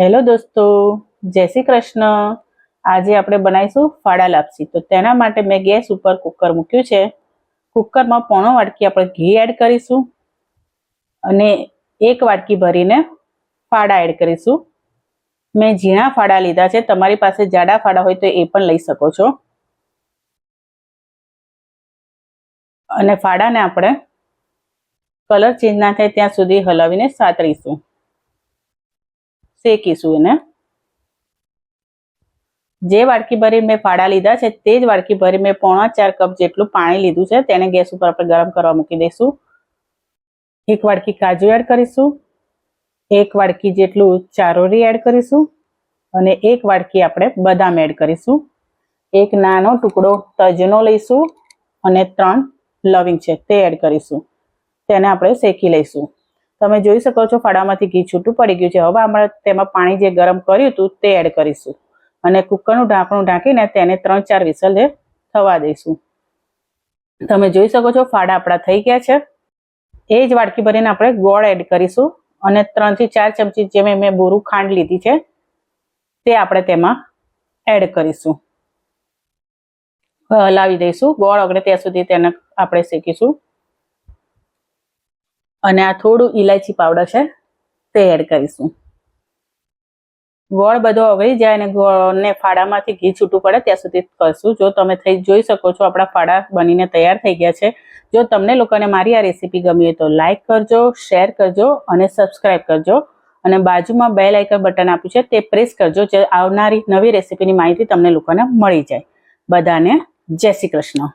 Hello દોસ્તો, જય શ્રી કૃષ્ણ. આજે આપણે બનાવીશું ફાડા લાપસી. તો તેના માટે મેં ગેસ ઉપર કુકર મૂક્યું છે. કુકરમાં પોણો વાટકી આપણે ઘી એડ કરીશું અને એક વાટકી ભરીને ફાડા એડ કરીશું. મેં ઝીણા ફાડા લીધા છે. તમારી પાસે જાડા ફાડા હોય તો એ પણ લઈ શકો છો. અને ફાડાને આપણે કલર ચેન્જ ના થાય ત્યાં સુધી હલાવીને સાતરીશું. શેકીશું એને. જે વાડકી ભરી મેં ફાડા લીધા છે તે જ વાડકી ભરી મેં પોણા ચાર કપ જેટલું પાણી લીધું છે. તેને ગેસ ઉપર આપણે ગરમ કરવા મૂકી દઈશું. એક વાડકી કાજુ એડ કરીશું. એક વાડકી જેટલું ચારોરી એડ કરીશું. અને એક વાડકી આપણે બદામ એડ કરીશું. એક નાનો ટુકડો તજનો લઈશું અને ત્રણ લવિંગ છે તે એડ કરીશું. તેને આપણે શેકી લઈશું. તમે જોઈ શકો છો ફાડામાંથી ઘી છૂટું પડી ગયું છે. હવે આપણે તેમાં પાણી જે ગરમ કર્યું હતું તે એડ કરીશું. અને કુકરનું ઢાંકણું ઢાંકીને તેને ત્રણ ચાર વિસલ થવા દઈશું. તમે જોઈ શકો છો ફાડા આપણા થઈ ગયા છે. એ જ વાડકી ભરીને આપણે ગોળ એડ કરીશું અને ત્રણથી ચાર ચમચી જે મેં બોરું ખાંડ લીધી છે તે આપણે તેમાં એડ કરીશું. હલાવી દઈશું. ગોળ ઓગળે ત્યાં સુધી તેને આપણે શેકીશું. અને આ થોડું ઇલાયચી પાવડર છે, તે એડ કરીશું. ગોળ બધો ઓગળી જાય અને ગોળને ફાડામાંથી ઘી છૂટું પડે ત્યાં સુધી કરશું. જો તમે થઈ જોઈ શકો છો, આપણા ફાડા બનીને તૈયાર થઈ ગયા છે. જો તમને લોકોને મારી આ રેસીપી ગમી હોય તો લાઇક કરજો શેર કરજો અને સબસ્ક્રાઇબ કરજો. અને બાજુમાં બેલ આઇકન બટન આપ્યું છે, તે પ્રેસ કરજો, જે આવનારી નવી રેસીપીની માહિતી તમને લોકોને મળી જાય. બધાને જય શ્રી કૃષ્ણ.